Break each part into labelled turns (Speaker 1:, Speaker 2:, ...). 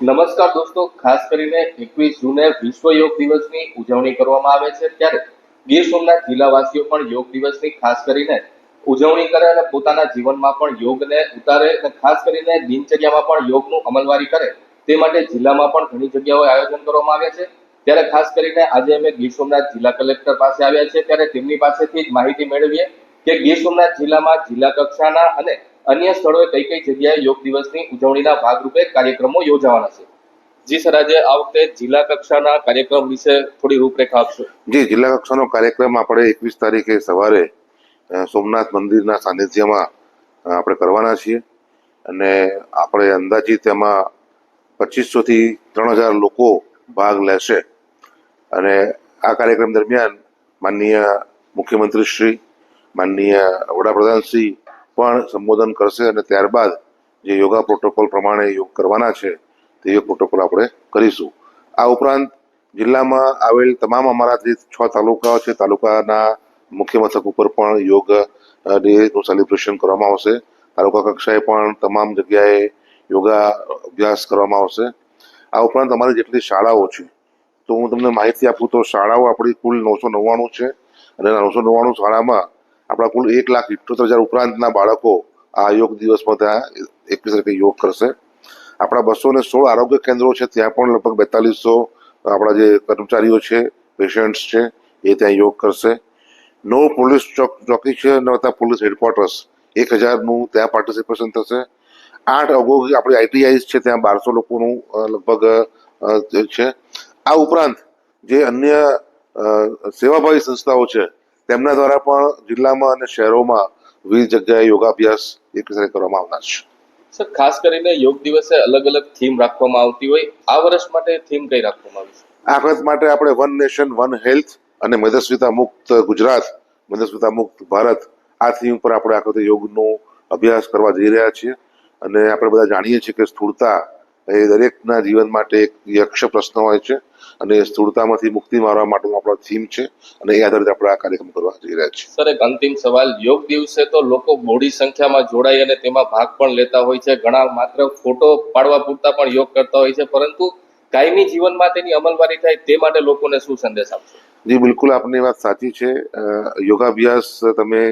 Speaker 1: નમસ્કાર દોસ્તો, ખાસ કરીને એકવીસ જૂને વિશ્વ યોગ દિવસની ઉજવણી કરવામાં આવે છે. ત્યારે ગીર સોમનાથ જિલ્લાવાસીઓ પણ યોગ દિવસની ખાસ કરીને ઉજવણી કરે અને પોતાના જીવનમાં પણ યોગને ઉતારે અને ખાસ કરીને દિનચર્યામાં પણ યોગનું અમલવારી કરે તે માટે જિલ્લામાં પણ ઘણી જગ્યાઓએ આયોજન કરવામાં આવ્યા છે. ત્યારે ખાસ કરીને આજે અમે ગીર સોમનાથ જિલ્લા કલેક્ટર પાસે આવ્યા છે ત્યારે તેમની પાસેથી જ માહિતી મેળવીએ કે ગીર સોમનાથ જિલ્લામાં જિલ્લા કક્ષાના અને અન્ય સ્થળોએ કઈ કઈ જગ્યાએ યોગ દિવસની ઉજવણીના ભાગરૂપે કાર્યક્રમો યોજાવાના છે? જી સર, આજે આ વખતે જિલ્લા કક્ષાના કાર્યક્રમ વિશે થોડી રૂપરેખા આપશો?
Speaker 2: જી, જિલ્લા કક્ષાનો કાર્યક્રમ આપણે એકવીસ તારીખે સવારે સોમનાથ મંદિરના સાનિધ્યમાં આપણે કરવાના છીએ. અને આપણે અંદાજિત એમાં પચીસો થી ત્રણ હજાર લોકો ભાગ લેશે. અને આ કાર્યક્રમ દરમિયાન માનનીય મુખ્યમંત્રી શ્રી માનનીય વડાપ્રધાન શ્રી પણ સંબોધન કરશે અને ત્યારબાદ જે યોગા પ્રોટોકોલ પ્રમાણે યોગ કરવાના છે, તે યોગ પ્રોટોકોલ આપણે કરીશું. આ ઉપરાંત જિલ્લામાં આવેલ તમામ અમારા જે છ તાલુકાઓ છે, તાલુકાના મુખ્ય મથક ઉપર પણ યોગ ડેનું સેલિબ્રેશન કરવામાં આવશે. તાલુકા કક્ષાએ પણ તમામ જગ્યાએ યોગા અભ્યાસ કરવામાં આવશે. આ ઉપરાંત અમારી જેટલી શાળાઓ છે, તો હું તમને માહિતી આપું તો શાળાઓ આપણી કુલ નવસો નવ્વાણું છે અને નવસો નવ્વાણું શાળામાં આપણા કુલ એક લાખ ઇઠોતેર હજાર ઉપરાંતના બાળકો આ યોગ દિવસમાં ત્યાં એકવીસ તારીખે યોગ કરશે. આપણા બસો ને સોળ આરોગ્ય કેન્દ્રો છે, ત્યાં પણ લગભગ બેતાલીસો આપણા જે કર્મચારીઓ છે પેશન્ટ્સ છે, એ ત્યાં યોગ કરશે. નવ પોલીસ ચોક, ચોકી છે નવતા પોલીસ હેડક્વાર્ટર્સ એક હજારનું ત્યાં પાર્ટિસિપેશન થશે. આઠ અગોગી આપણી આઈટીઆઈ છે, ત્યાં બારસો લોકોનું લગભગ છે. આ ઉપરાંત જે અન્ય સેવાભાવી સંસ્થાઓ છે તેમના દ્વારા પણ જિલ્લામાં અને શહેરોમાં વિવિધ જગ્યાએ યોગાભ્યાસ એક સાથે કરવામાં આવનાર છે.
Speaker 1: સર ખાસ કરીને યોગ દિવસે અલગ અલગ થીમ રાખવામાં આવતી હોય. આ વર્ષ માટે થીમ કઈ રાખવામાં આવી છે?
Speaker 2: આ વખત માટે આપણે વન નેશન વન હેલ્થ અને મદસ્વિતા મુક્ત ગુજરાત મદસ્વિતા મુક્ત ભારત આ થીમ પર આપણે આ વખતે યોગનો અભ્યાસ કરવા જઈ રહ્યા છીએ. અને આપણે બધા જાણીએ છીએ કે સ્થૂળતા એ દરેકના જીવન માટે એક યક્ષ પ્રશ્ન હોય છે અને સ્થૂળતામાંથી મુક્તિ મારવા માટેનો આપણો થીમ છે અને એ આધારિત આપણે આ કાર્યક્રમ કરવા જઈ રહ્યા છીએ.
Speaker 1: સર એક અંતિમ સવાલ. યોગ દિવસે તો લોકો મોડી સંખ્યામાં જોડાઈ અને તેમાં ભાગ પણ લેતા હોય છે. ઘણા માત્ર ફોટો પાડવા પૂરતા પણ યોગ કરતા હોય છે. પરંતુ કાયમી જીવનમાં તેની અમલવારી થાય તે માટે લોકોને શું સંદેશ આપશો?
Speaker 2: જી બિલકુલ આપની વાત સાચી છે. યોગાભ્યાસ તમે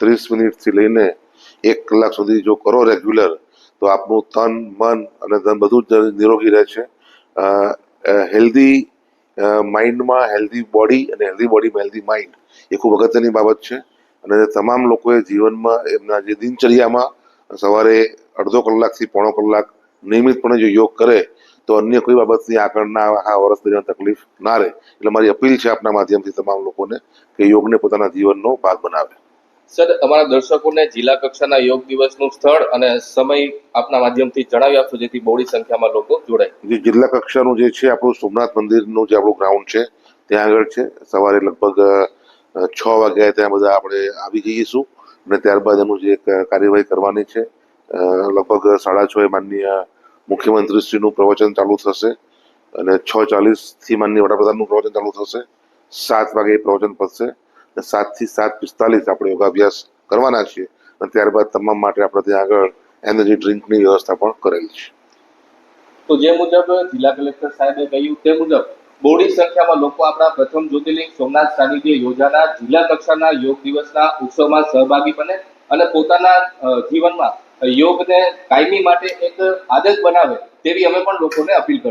Speaker 2: ત્રીસ મિનિટથી લઈને એક કલાક સુધી જો કરો રેગ્યુલર તો આપનું તન, મન અને ધન બધું જ નિરોગી રહે છે. હેલ્ધી માઇન્ડમાં હેલ્ધી બોડી અને હેલ્ધી બોડીમાં હેલ્ધી માઇન્ડ એ ખૂબ અગત્યની બાબત છે. અને તમામ લોકોએ જીવનમાં એમના જે દિનચર્યામાં સવારે અડધો કલાકથી પોણો કલાક નિયમિતપણે જો યોગ કરે, તો અન્ય કોઈ બાબતની આગળના આ વર્ષ દરમિયાન તકલીફ ના રહે. એટલે મારી અપીલ છે આપના માધ્યમથી તમામ લોકોને કે યોગને પોતાના જીવનનો ભાગ બનાવે.
Speaker 1: સર, અમારા દર્શકોને જિલ્લા કક્ષાના યોગ દિવસનું સ્થળ અને સમય આપના માધ્યમથી જણાવી આપશો, જેથી બહોળી સંખ્યામાં લોકો જોડાય.
Speaker 2: જે જિલ્લા કક્ષાનું જે છે, આપણું સોમનાથ મંદિરનું જે આપણું ગ્રાઉન્ડ છે, ત્યાં આગળ છે. સવારે લગભગ છ વાગ્યા ત્યાં બધા આપણે આવી જઈશું અને ત્યારબાદ એનું જે કાર્યવાહી કરવાની છે. લગભગ સાડા છ એ માનનીય મુખ્યમંત્રીશ્રીનું પ્રવચન ચાલુ થશે અને છ ચાલીસથી માનનીય વડાપ્રધાનનું પ્રવચન ચાલુ થશે. સાત વાગે પ્રવચન પતશે. સાતથી સાત પિસ્તાલીસ આપણે યોગાભ્યાસ કરવાના છીએ અને ત્યારબાદ તમામ માટે આપણે ત્યાં આગળ એનર્જી ડ્રિંકની વ્યવસ્થા પણ કરેલી છે.
Speaker 1: તો જે મુજબ જિલ્લા કલેક્ટર સાહેબે કહ્યું તે મુજબ બોડી સંખ્યામાં લોકો આપણા પ્રથમ જ્યોતિર્લિંગ સોમનાથ સાનિધ્ય યોજાના જિલ્લા કક્ષાના યોગ દિવસના ઉત્સવમાં સહભાગી બને અને પોતાના જીવનમાં યોગને કાયમી માટે એક આદત બનાવે તેવી અમે પણ લોકોને અપીલ કરીશું